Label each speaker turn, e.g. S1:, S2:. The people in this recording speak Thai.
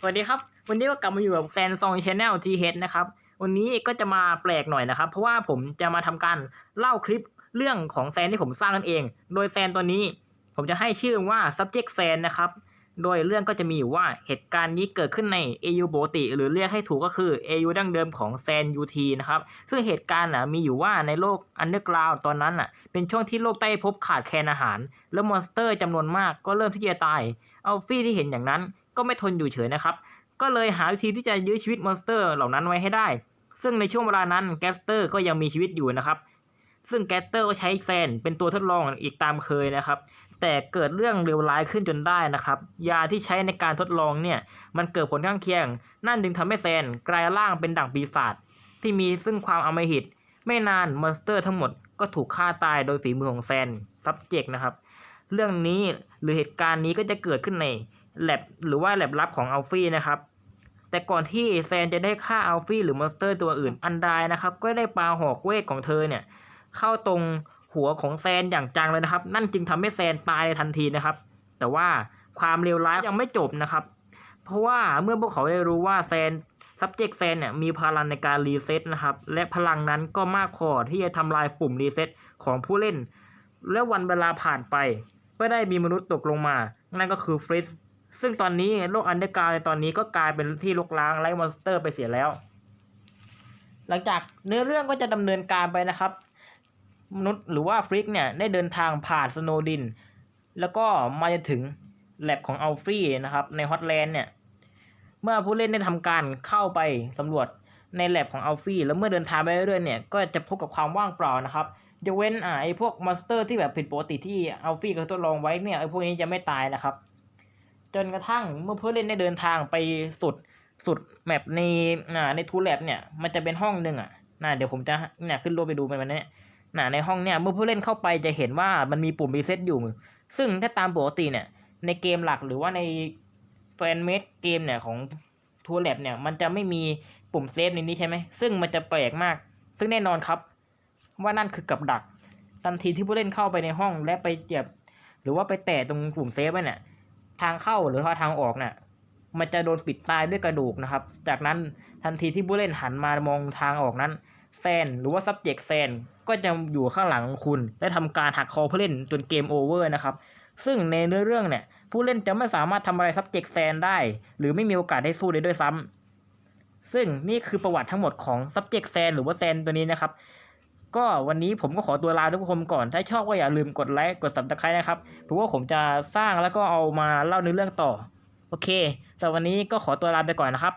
S1: สวัสดีครับ วันนี้ก็กลับมาอยู่กับแซนซองชาแนล GH นะครับ วันนี้ก็จะมาแปลกหน่อยนะครับ เพราะว่าผมจะมาทำการเล่าคลิปเรื่องของแซนที่ผมสร้างนั่นเอง โดยแซนตัวนี้ผมจะให้ชื่อว่า subject แซนนะครับ โดยเรื่องก็จะมีอยู่ว่าเหตุการณ์นี้เกิดขึ้นใน AU ปกติ หรือเรียกให้ถูกก็คือ AU ดั้งเดิมของแซน UT นะครับ ซึ่งเหตุการณ์นะมีอยู่ว่าในโลกอันเดอร์กราวตอนนั้นน่ะ เป็นช่วงที่โลกใต้ภพขาดแคลนอาหาร แล้วมอนสเตอร์จำนวนมากก็เริ่มที่จะตาย เอัลฟี่ที่เห็นอย่างนั้น ก็ไม่ทนอยู่เฉยนะครับ ก็เลยหาวิธีที่จะยื้อชีวิตมอนสเตอร์เหล่านั้นไว้ให้ได้ ซึ่งในช่วงเวลานั้นแกสเตอร์ก็ยังมีชีวิตอยู่นะครับ ซึ่งแกสเตอร์ก็ใช้แซนเป็นตัวทดลองอีกตามเคยนะครับ แต่เกิดเรื่องเลวร้ายขึ้นจนได้นะครับ ยาที่ใช้ในการทดลองเนี่ย มันเกิดผลข้างเคียง นั่นจึงทำให้แซนกลายร่างเป็นดั่งปีศาจที่มีซึ่งความอมหิต ไม่นานมอนสเตอร์ทั้งหมดก็ถูกฆ่าตายโดยฝีมือของแซน subject นะครับ เรื่องนี้หรือเหตุการณ์นี้ก็จะเกิดขึ้นใน แลบหรือว่าแลบลับของอัลฟี่นะครับ แต่ก่อนที่แซนจะได้ฆ่าอัลฟี่หรือมอนสเตอร์ตัวอื่นอันไดนะครับ ก็ได้ปาหอกเวทของเธอเนี่ย เข้าตรงหัวของแซนอย่างจังเลยนะครับ นั่นจึงทำให้แซนตายในทันทีนะครับ แต่ว่าความเลวร้ายยังไม่จบนะครับ เพราะว่าเมื่อพวกเขาได้รู้ว่าแซน subject แซนเนี่ยมีพลังในการรีเซ็ตนะครับ และพลังนั้นก็มากพอที่จะทำลายปุ่มรีเซ็ตของผู้เล่น และวันเวลาผ่านไป ก็ได้มีมนุษย์ตกลงมา นั่นก็คือฟริส ซึ่งตอนนี้โลกอันเดอร์กาวด์ในตอนนี้ก็กลายเป็นที่ลกล้างไร้มอนสเตอร์ไปเสียแล้ว หลังจากเนื้อเรื่องก็จะดำเนินการไปนะครับ มนุษย์หรือว่าฟริกเนี่ยได้เดินทางผ่านสโนดิน แล้วก็มาจนถึงแลบของอัลฟรีนะครับในฮอตแลนด์เนี่ย เมื่อผู้เล่นได้ทำการเข้าไปสำรวจในแลบของอัลฟรีแล้วเมื่อเดินทางไปเรื่อยๆเนี่ยก็จะพบกับความว่างเปล่านะครับยกเว้นไอ้พวกมอนสเตอร์ที่แบบผิดปกติที่อัลฟรีเขาทดลองไว้เนี่ยไอ้พวกนี้จะไม่ตายนะครับ จนกระทั่งเมื่อผู้เล่นได้เดินทางไปสุดสุดแมปในอ่าในทูแลบเนี่ยมันจะเป็นห้องหนึ่งอะน่ะเดี๋ยวผมจะเนี่ยขึ้นรูปไปดูไปมันเนี่ยน่ะในห้องเนี่ยเมื่อผู้เล่นเข้าไปจะเห็นว่ามันมีปุ่มรีเซ็ตอยู่ ซึ่งถ้าตามปกติเนี่ยในเกมหลักหรือว่าในแฟนเมดเกมเนี่ยของทัวร์แลบเนี่ยมันจะไม่มีปุ่มเซฟในนี้ใช่ไหม ซึ่งมันจะแปลกมาก ซึ่งแน่นอนครับ ว่านั่นคือกับดัก ทันทีที่ผู้เล่นเข้าไปในห้องและไปเหยียบ หรือว่าไปแตะตรงปุ่มเซฟไว้เนี่ย ทางเข้าหรือว่าทางออกเนี่ยมันจะโดนปิดตายด้วยกระดูกนะครับ จากนั้นทันทีที่ผู้เล่นหันมามองทางออกนั้นแซนหรือว่า subject แซนก็จะอยู่ข้างหลังคุณ และทำการหักคอผู้เล่นจนเกมโอเวอร์นะครับ ซึ่งในเนื้อเรื่องเนี่ยผู้เล่นจะไม่สามารถทำอะไร subject แซนได้ หรือไม่มีโอกาสได้สู้ได้ด้วยซ้ำซึ่งนี่คือประวัติทั้งหมดของ subject แซนหรือว่าแซนตัวนี้นะครับ ก็วันนี้ผมก็ขอตัวลาทุกคนก่อน ถ้าชอบก็อย่าลืมกดไลค์ กด subscribe นะครับ เพราะว่าผมจะสร้างแล้วก็เอามาเล่าในเรื่องต่อ โอเคสำหรับวันนี้ก็ขอตัวลาไปก่อนนะครับ